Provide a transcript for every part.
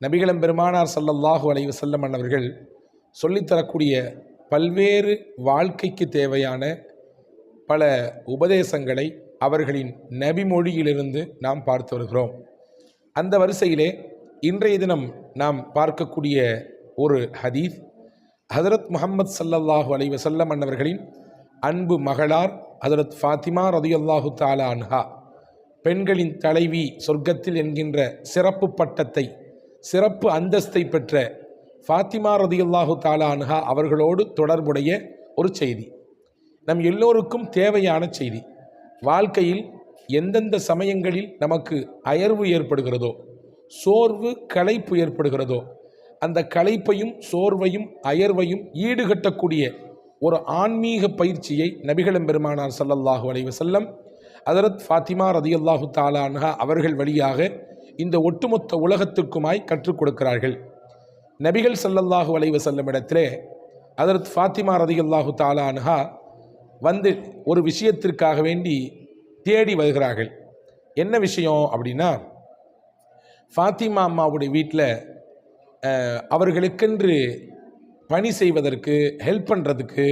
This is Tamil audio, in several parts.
நபிகளம் பெருமானார் சல்லல்லாஹு அலைவு செல்லமன் அவர்கள் சொல்லித்தரக்கூடிய பல்வேறு வாழ்க்கைக்கு தேவையான பல உபதேசங்களை அவர்களின் நபிமொழியிலிருந்து நாம் பார்த்து வருகிறோம். அந்த வரிசையிலே இன்றைய தினம் நாம் பார்க்கக்கூடிய ஒரு ஹதீஸ் ஹதரத் முஹம்மது சல்லல்லாஹு அலைவ செல்லம் அன்னவர்களின் அன்பு மகளார் ஹதரத் ஃபாத்திமா ரதியல்லாஹு தாலா அன்ஹா. பெண்களின் தலைவி சொர்க்கத்தில் என்கின்ற சிறப்பு பட்டத்தை சிறப்பு அந்தஸ்தை பெற்ற ஃபாத்திமா ரதியுல்லாஹு தாலா அவர்களோடு தொடர்புடைய ஒரு செய்தி. நம் எல்லோருக்கும் தேவையான செய்தி. வாழ்க்கையில் எந்தெந்த சமயங்களில் நமக்கு அயர்வு ஏற்படுகிறதோ சோர்வு களைப்பு ஏற்படுகிறதோ அந்த களைப்பையும் சோர்வையும் அயர்வையும் ஈடுகட்டக்கூடிய ஒரு ஆன்மீக பயிற்சியை நபிகளம் பெருமானார் சல்லல்லாஹு அலைவசல்லம் அதரத் ஃபாத்திமா ரதியுல்லாஹு தாலா அவர்கள் வழியாக இந்த ஒட்டுமொத்த உலகத்திற்குமாய் கற்றுக் கொடுக்கிறார்கள். நபிகள் சல்லல்லாஹு வளைவு செல்லும் இடத்திலே ஹதரத் ஃபாத்திமா ரதியல்லாஹு தாலா வந்து ஒரு விஷயத்திற்காக வேண்டி தேடி வருகிறார்கள். என்ன விஷயம் அப்படின்னா ஃபாத்திமா அம்மாவுடைய வீட்டில் அவர்களுக்கென்று பணி செய்வதற்கு ஹெல்ப் பண்ணுறதுக்கு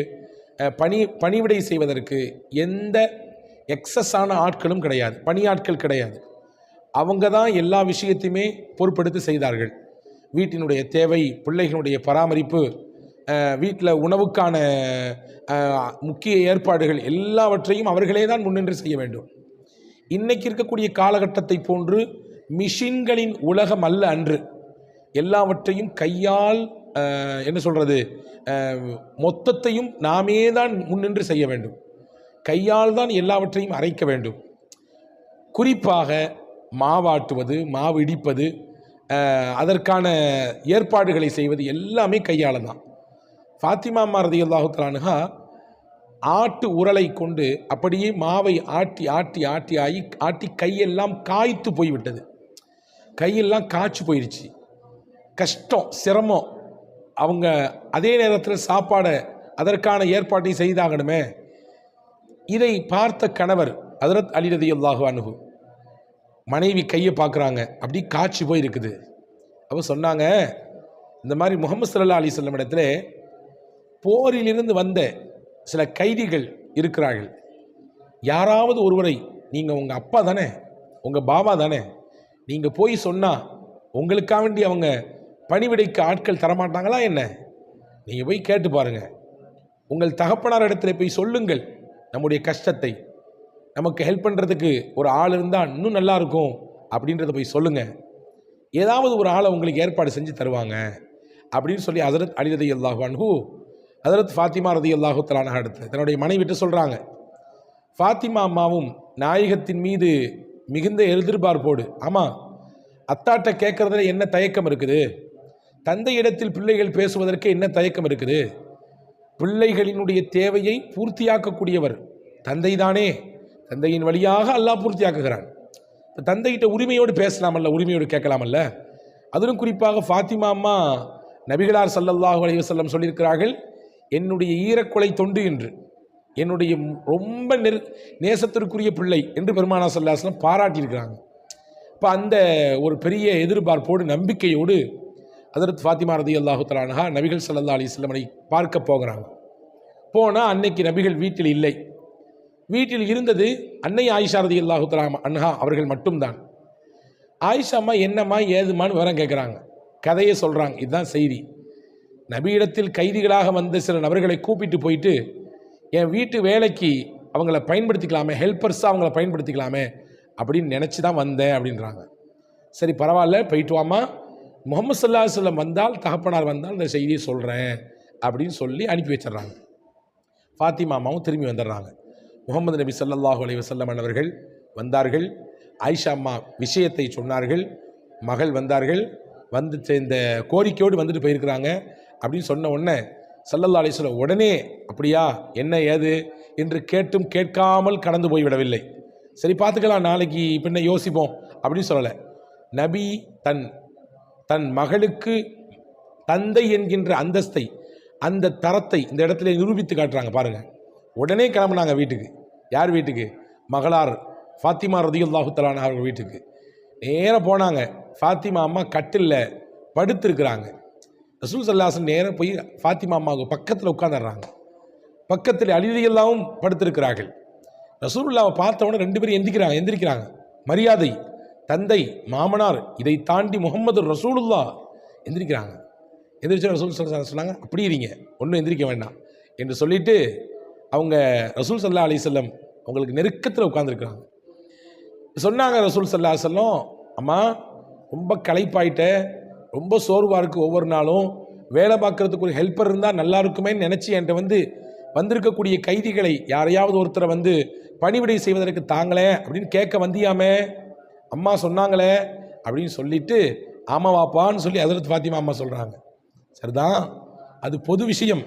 பணி பணிவிடை செய்வதற்கு எந்த எக்ஸஸான ஆட்களும் கிடையாது. பணியாட்கள் கிடையாது. அவங்க தான் எல்லா விஷயத்தையுமே பொறுப்பெடுத்து செய்தார்கள். வீட்டினுடைய தேவை பிள்ளைகளுடைய பராமரிப்பு வீட்டில் உணவுக்கான முக்கிய ஏற்பாடுகள் எல்லாவற்றையும் அவர்களே தான் முன்னின்று செய்ய வேண்டும். இன்றைக்கி இருக்கக்கூடிய காலகட்டத்தை போன்று மிஷின்களின் உலகம் அல்ல அன்று. எல்லாவற்றையும் கையால் என்ன சொல்கிறது மொத்தத்தையும் நாமே தான் முன்னின்று செய்ய வேண்டும். கையால் தான் எல்லாவற்றையும் அரைக்க வேண்டும். குறிப்பாக மாவாட்டுவது மாவு இடிப்பது அதற்கான ஏற்பாடுகளை செய்வது எல்லாமே கையால் தான் ஃபாத்திமா மாரதி அல்லாஹுத்தலானுகா ஆட்டு உரலை கொண்டு அப்படியே மாவை ஆட்டி ஆட்டி ஆட்டி ஆகி ஆட்டி கையெல்லாம் காய்த்து போய்விட்டது. கையெல்லாம் காய்ச்சி போயிடுச்சு கஷ்டம் சிரமம். அவங்க அதே நேரத்தில் சாப்பாடை அதற்கான ஏற்பாட்டை செய்தாகணுமே. இதை பார்த்த கணவர் அதரத் அலிரதி அல்லாஹு அனுகு மனைவி கையை பார்க்குறாங்க. அப்படி காய்ச்சி போய் இருக்குது அப்போ சொன்னாங்க இந்த மாதிரி முகமது சல்லா அலி சொல்லம் இடத்துல போரிலிருந்து வந்த சில கைதிகள் இருக்கிறார்கள். யாராவது ஒருவரை நீங்கள் உங்கள் அப்பா தானே உங்கள் பாபா தானே நீங்கள் போய் சொன்னால் உங்களுக்காக வேண்டி அவங்க பணிவிடைக்கு ஆட்கள் தரமாட்டாங்களா என்ன? நீங்கள் போய் கேட்டு பாருங்கள் உங்கள் தகப்பனார் இடத்துல போய் சொல்லுங்கள் நம்முடைய கஷ்டத்தை. நமக்கு ஹெல்ப் பண்ணுறதுக்கு ஒரு ஆள் இருந்தால் இன்னும் நல்லா இருக்கும் அப்படின்றத போய் சொல்லுங்கள் ஏதாவது ஒரு ஆளை உங்களுக்கு ஏற்பாடு செஞ்சு தருவாங்க. அப்படின்னு சொல்லி ஹசரத் அலி ரதி அல்லாஹு ஹசரத் ஃபாத்திமா ரதி அல்லாஹு தலானாக எடுத்து தன்னுடைய மனைவிட்டு சொல்கிறாங்க ஃபாத்திமா அம்மாவும் நாயகத்தின் மீது மிகுந்த எதிர்பார்ப்போடு ஆமாம் அத்தாட்ட கேட்குறதுல என்ன தயக்கம் இருக்குது? தந்தை இடத்தில் பிள்ளைகள் பேசுவதற்கு என்ன தயக்கம் இருக்குது? பிள்ளைகளினுடைய தேவையை பூர்த்தியாக்கக்கூடியவர் தந்தை தானே தந்தையின் வழியாக அல்லாஹ் பூர்த்தியாக்குகிறான். இப்போ தந்தைகிட்ட உரிமையோடு பேசலாமல்ல உரிமையோடு கேட்கலாமல்ல? அதிலும் குறிப்பாக ஃபாத்திமா அம்மா நபிகளார் சல்லல்லாஹு அலைய செல்லம் சொல்லியிருக்கிறார்கள் என்னுடைய ஈரக்குலை தொண்டு என்று. என்னுடைய ரொம்ப நெரு நேசத்திற்குரிய பிள்ளை என்று பெருமானா சல்லாஸ்லாம் பாராட்டியிருக்கிறாங்க. இப்போ அந்த ஒரு பெரிய எதிர்பார்ப்போடு நம்பிக்கையோடு அதற்கு ஃபாத்திமா ரதி அல்லாஹு தலானஹா நபிகள் சல்லல்லா அலி வஸல்லமனை பார்க்க போகிறாங்க. போனால் அன்னைக்கு நபிகள் வீட்டில் இல்லை. வீட்டில் இருந்தது அன்னை ஆயிஷா ரதி அல்லாஹு தலாம் அன்ஹா அவர்கள் மட்டும்தான். ஆயிஷா அம்மா என்னம்மா ஏதுமான்னு விவரம் கேட்குறாங்க கதையை சொல்கிறாங்க இதுதான் செய்தி. நபியிடத்தில் கைதிகளாக வந்த சில நபர்களை கூப்பிட்டு போயிட்டு என் வீட்டு வேலைக்கு அவங்கள பயன்படுத்திக்கலாமே ஹெல்ப்பர்ஸாக அவங்கள பயன்படுத்திக்கலாமே அப்படின்னு நினச்சி தான் வந்தேன் அப்படின்றாங்க. சரி பரவாயில்ல போயிட்டு வாமா முகமது சல்லா சொல்லம் வந்தால் தகப்பனார் வந்தால் இந்த செய்தியை சொல்கிறேன் அப்படின்னு சொல்லி அனுப்பி வச்சிடுறாங்க. ஃபாத்திமா அம்மாவும் திரும்பி வந்துடுறாங்க. முகமது நபி ஸல்லல்லாஹு அலைஹி வஸல்லம் அவர்கள் வந்தார்கள். ஆயிஷா அம்மா விஷயத்தை சொன்னார்கள். மகள் வந்தார்கள். வந்து சே- இந்த கோரிக்கையோடு வந்துட்டு போயிருக்கிறாங்க. அப்படின்னு சொன்ன உடனே சல்லல்லா அலிஸ்வல உடனே அப்படியா? என்ன ஏது? என்று கேட்டும் கேட்காமல் கடந்து போய்விடவில்லை. சரி பார்த்துக்கலாம் நாளைக்கு பின்ன யோசிப்போம். அப்படின்னு சொல்லலை. நபி தன் தன் மகளுக்கு தந்தை என்கின்ற அந்தஸ்தை அந்த தரத்தை இந்த இடத்துல நிரூபித்து காட்டுறாங்க பாருங்கள் உடனே கிளம்புனாங்க வீட்டுக்கு. யார் வீட்டுக்கு? மகளார். ஃபாத்திமா ரதியுல்லாஹு தலானா அவர்கள் வீட்டுக்கு. நேராக போனாங்க. ஃபாத்திமா அம்மா கட்டில் படுத்திருக்கிறாங்க. ரசூல் சல்லாசன் நேராக போய் ஃபாத்திமா அம்மாவுக்கு பக்கத்தில் உட்காந்துடுறாங்க பக்கத்தில் அலிதையெல்லாம் படுத்திருக்கிறார்கள். ரசூல்லாவை பார்த்தவொடனே ரெண்டு பேரும் எந்திரிக்கிறாங்க எந்திரிக்கிறாங்க. மரியாதை தந்தை மாமனார் இதை தாண்டி முகமது ரசூலுல்லா எந்திரிக்கிறாங்க. எந்திரிச்சு ரசூல் சல்லா சொன்னாங்க அப்படி இருங்க. ஒன்றும் எந்திரிக்க வேண்டாம். என்று சொல்லிட்டு அவங்க ரசூல் சல்லா அலி செல்லம் அவங்களுக்கு நெருக்கத்தில் உட்காந்துருக்குறாங்க சொன்னாங்க ரசூல் சல்லா செல்லம் அம்மா ரொம்ப களைப்பாயிட்ட ரொம்ப சோர்வாக இருக்குது ஒவ்வொரு நாளும். வேலை பார்க்கறதுக்கு ஒரு ஹெல்ப்பர் இருந்தால் நல்லா இருக்குமேன்னு நினச்சி என்கிட்ட வந்து வந்திருக்கக்கூடிய கைதிகளை யாரையாவது ஒருத்தரை வந்து பணிவிடை செய்வதற்கு தாங்களே அப்படின்னு கேட்க வந்தியாமே? அம்மா சொன்னாங்களே அப்படின்னு சொல்லிட்டு ஆமா வாப்பான்னு சொல்லி அதிரத் ஃபாத்திமா அம்மா சொல்கிறாங்க சரிதான் அது பொது விஷயம்.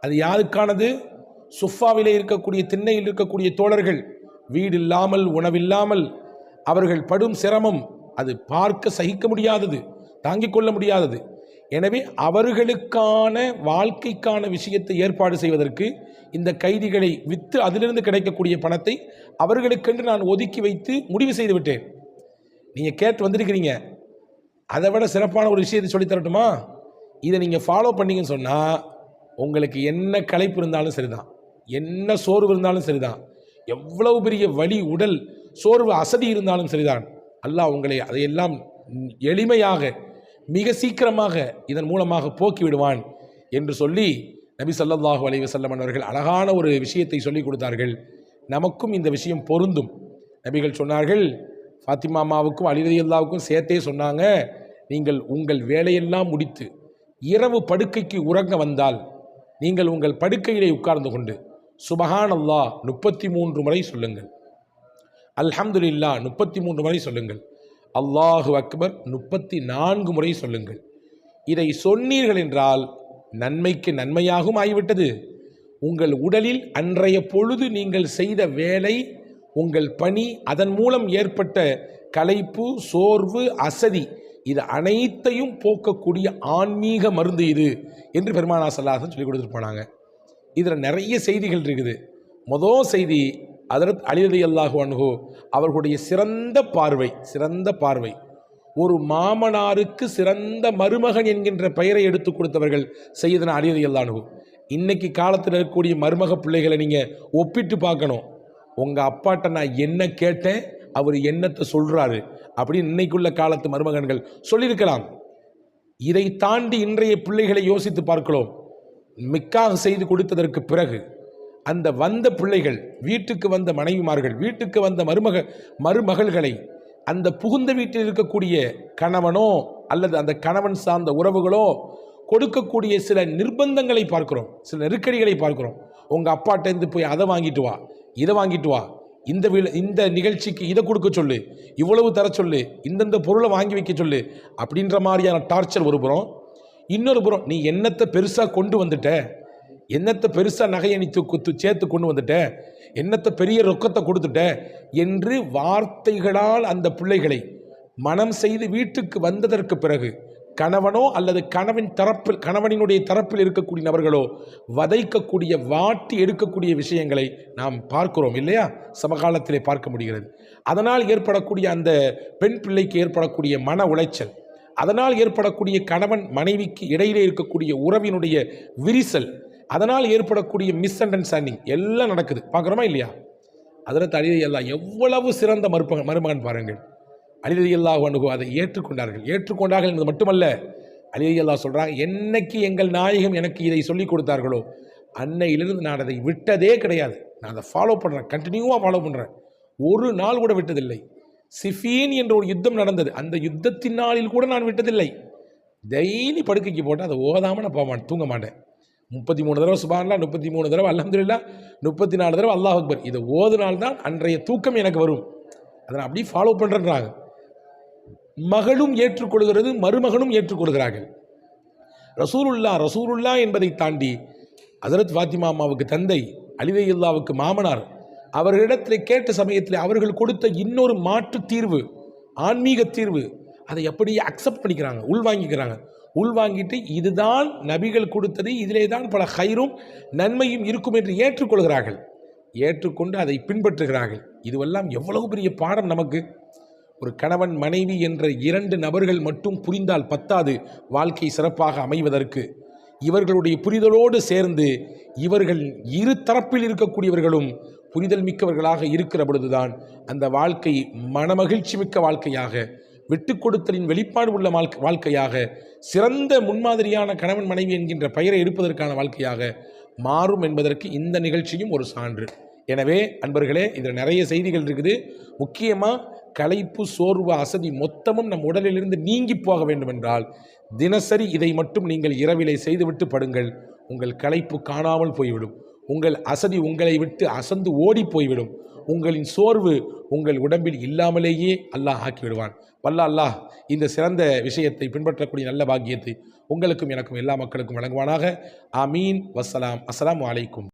அது யாருக்கானது? சுஃபாவிலே இருக்கக்கூடிய திண்ணையில் இருக்கக்கூடிய தோழர்கள் வீடு இல்லாமல் உணவில்லாமல் அவர்கள் படும் சிரமம் அது பார்க்க சகிக்க முடியாதது தாங்கிக் கொள்ள முடியாதது. எனவே அவர்களுக்கான வாழ்க்கைக்கான விஷயத்தை ஏற்பாடு செய்வதற்கு இந்த கைதிகளை விற்று அதிலிருந்து கிடைக்கக்கூடிய பணத்தை அவர்களுக்கென்று நான் ஒதுக்கி வைத்து முடிவு செய்து விட்டேன். நீங்கள் கேட்டு வந்திருக்கிறீங்க. அதை விட சிறப்பான ஒரு விஷயத்தை சொல்லித் தரட்டுமா? இதை நீங்கள் ஃபாலோ பண்ணீங்கன்னு சொன்னால் உங்களுக்கு என்ன களைப்பு இருந்தாலும் சரிதான். என்ன சோர்வு இருந்தாலும் சரிதான். எவ்வளவு பெரிய வலி உடல் சோர்வு அசதி இருந்தாலும் சரிதான். அல்லாஹ் உங்களை அதையெல்லாம் எளிமையாக மிக சீக்கிரமாக இதன் மூலமாக போக்கி விடுவான் என்று சொல்லி நபி ஸல்லல்லாஹு அலைஹி செல்லமன் அவர்கள் அழகான ஒரு விஷயத்தை சொல்லிக் கொடுத்தார்கள். நமக்கும் இந்த விஷயம் பொருந்தும். நபிகள் சொன்னார்கள் ஃபாத்திமா அம்மாவுக்கும் அலிரதி அல்லாவுக்கும் சேர்த்தே சொன்னாங்க நீங்கள் உங்கள் வேலையெல்லாம் முடித்து இரவு படுக்கைக்கு உறங்க வந்தால் நீங்கள் உங்கள் படுக்கையிலே உட்கார்ந்து கொண்டு சுபஹான் அல்லாஹ் முப்பத்தி மூன்று முறை சொல்லுங்கள். அல்ஹம்துலில்லா முப்பத்தி மூன்று முறை சொல்லுங்கள். அல்லாஹு அக்பர் முப்பத்தி நான்கு முறை சொல்லுங்கள். இதை சொன்னீர்கள் என்றால் நன்மைக்கு நன்மையாகவும் ஆகிவிட்டது. உங்கள் உடலில் அன்றைய பொழுது நீங்கள் செய்த வேலை உங்கள் பணி அதன் மூலம் ஏற்பட்ட களைப்பு சோர்வு அசதி இது அனைத்தையும் போக்கக்கூடிய ஆன்மீக மருந்து இது என்று பெருமானா சல்லாசன் சொல்லி கொடுத்துட்டு போனாங்க. இதில் நிறைய செய்திகள் இருக்குது. மொதல் செய்தி அதரத் அலிரதி அல்லாஹு அன்ஹு அவர்களுடைய சிறந்த பார்வை சிறந்த பார்வை. ஒரு மாமனாருக்கு சிறந்த மருமகன் என்கின்ற பெயரை எடுத்து கொடுத்தவர்கள் செய்தன அலிரதி அல்லாஹு இன்னைக்கு காலத்தில் இருக்கக்கூடிய மருமக பிள்ளைகளை நீங்கள் ஒப்பிட்டு பார்க்கணும். உங்கள் அப்பாட்ட நான் என்ன கேட்டேன் அவர் என்னத்தை சொல்கிறாரு அப்படின்னு இன்னைக்குள்ள காலத்து மருமகன்கள் சொல்லியிருக்கலாம். இதை தாண்டி இன்றைய பிள்ளைகளை யோசித்து பார்க்கலாம். மிக்காக செய்து கொடுத்ததற்கு பிறகு அந்த வந்த பிள்ளைகள் வீட்டுக்கு வந்த மனைவிமார்கள் வீட்டுக்கு வந்த மருமக மருமகள்களை அந்த புகுந்த வீட்டில் இருக்கக்கூடிய கணவனோ அல்லது அந்த கணவன் சார்ந்த உறவுகளோ கொடுக்கக்கூடிய சில நிர்பந்தங்களை பார்க்கிறோம் சில நெருக்கடிகளை பார்க்கிறோம். உங்கள் அப்பாட்டேருந்து போய் அதை வாங்கிட்டு வா இதை வாங்கிட்டு வா இந்த வி இந்த நிகழ்ச்சிக்கு இதை கொடுக்க சொல்லு இவ்வளவு தர சொல்லு இந்தந்த பொருளை வாங்கி வைக்க சொல்லு அப்படின்ற மாதிரியான டார்ச்சர் ஒரு புறம் இன்னொரு புறம் நீ என்னத்தை பெருசாக கொண்டு வந்துட்ட? என்னத்தை பெருசாக நகையை நீ தூக்கு சேர்த்து கொண்டு வந்துட்ட? என்னத்தை பெரிய ரொக்கத்தை கொடுத்துட்ட? என்று வார்த்தைகளால் அந்த பிள்ளைகளை மனம் செய்து வீட்டுக்கு வந்ததற்கு பிறகு கணவனோ அல்லது கணவன் தரப்பில் கணவனினுடைய தரப்பில் இருக்கக்கூடிய நபர்களோ வதைக்கக்கூடிய வாட்டி எடுக்கக்கூடிய விஷயங்களை நாம் பார்க்கிறோம் இல்லையா? சமகாலத்திலே பார்க்க முடிகிறது. அதனால் ஏற்படக்கூடிய அந்த பெண் பிள்ளைக்கு ஏற்படக்கூடிய மன உளைச்சல் அதனால் ஏற்படக்கூடிய கணவன் மனைவிக்கு இடையிலே இருக்கக்கூடிய உறவினுடைய விரிசல் அதனால் ஏற்படக்கூடிய மிஸ் அண்டர்ஸ்டாண்டிங் எல்லாம் நடக்குது. பார்க்குறோமா இல்லையா? அதில் அலிதை எல்லாம் எவ்வளவு சிறந்த மருப்ப மருமகன் பாருங்கள். அலிதை அல்லா அணுகு அதை ஏற்றுக்கொண்டார்கள். ஏற்றுக்கொண்டார்கள் என்பது மட்டுமல்ல அலிதை அல்லா சொல்கிறாங்க என்னைக்கு எங்கள் நாயகம் எனக்கு இதை சொல்லிக் கொடுத்தார்களோ அன்னையிலிருந்து நான் அதை விட்டதே கிடையாது. நான் அதை ஃபாலோ பண்ணுறேன் கண்டினியூவாக ஃபாலோ பண்ணுறேன் ஒரு நாள் கூட விட்டதில்லை. சிஃபீன் என்ற ஒரு யுத்தம் நடந்தது. அந்த யுத்தத்தினாலில் கூட நான் விட்டதில்லை. டெய்லி படுக்கைக்கு போட்டால் அதை ஓதாமல் நான் போக மாட்டேன் தூங்க மாட்டேன். முப்பத்தி மூணு தடவை சுபான்லா முப்பத்தி மூணு தடவை அல்ஹம்துலில்லா முப்பத்தி நாலு தடவை அல்லாஹ் அக்பர். இதை ஓதுனால்தான் அன்றைய தூக்கம் எனக்கு வரும். அதை நான் அப்படியே ஃபாலோ பண்ணுறேன்றாங்க மகளும் ஏற்றுக்கொள்கிறது மருமகனும் ஏற்றுக்கொள்கிறார்கள். ரசூலுல்லா ரசூலுல்லா என்பதை தாண்டி ஹசரத் ஃபாத்திமா அம்மாவுக்கு தந்தை அலிவையுல்லாவுக்கு மாமனார் அவர்களிடத்தில் கேட்ட சமயத்தில் அவர்கள் கொடுத்த இன்னொரு மாற்று தீர்வு ஆன்மீக தீர்வு அதை அப்படியே அக்செப்ட் பண்ணிக்கிறாங்க உள்வாங்கிக்கிறாங்க. உள்வாங்கிட்டு இதுதான் நபிகள் கொடுத்தது இதிலே தான் பல ஹைரும் நன்மையும் இருக்கும் என்று ஏற்றுக்கொள்கிறார்கள். ஏற்றுக்கொண்டு அதை பின்பற்றுகிறார்கள். இதுவெல்லாம் எவ்வளவு பெரிய பாடம் நமக்கு. ஒரு கணவன் மனைவி என்ற இரண்டு நபர்கள் மட்டும் புரிந்தால் பத்தாது வாழ்க்கை சிறப்பாக அமைவதற்கு. இவர்களுடைய புரிதலோடு சேர்ந்து இவர்கள் இரு தரப்பில் இருக்கக்கூடியவர்களும் புரிதல் மிக்கவர்களாக இருக்கிற பொழுதுதான் அந்த வாழ்க்கை மனமகிழ்ச்சி மிக்க வாழ்க்கையாக விட்டு கொடுத்தலின் வெளிப்பாடு உள்ள வாழ்க்கை வாழ்க்கையாக சிறந்த முன்மாதிரியான கணவன் மனைவி என்கின்ற பெயரை எடுப்பதற்கான வாழ்க்கையாக மாறும் என்பதற்கு இந்த நிகழ்ச்சியும் ஒரு சான்று. எனவே அன்பர்களே இதில் நிறைய செய்திகள் இருக்குது. முக்கியமாக களைப்பு சோர்வு அசதி மொத்தமும் நம் உடலிலிருந்து நீங்கி போக வேண்டுமென்றால் தினசரி இதை மட்டும் நீங்கள் இரவிலே செய்துவிட்டு படுங்கள். உங்கள் களைப்பு காணாமல் போய்விடும். உங்கள் அசதி உங்களை விட்டு அசந்து ஓடி போய்விடும். உங்களின் சோர்வு உங்கள் உடம்பில் இல்லாமலேயே அல்லாஹ் ஆக்கி விடுவான் வல்ல அல்லாஹ் இந்த சிறந்த விஷயத்தை பின்பற்றக்கூடிய நல்ல பாக்கியத்தை உங்களுக்கும் எனக்கும் எல்லா மக்களுக்கும் வழங்குவானாக. ஆமீன். வசலாம் அஸ்லாம் அலைக்கும்.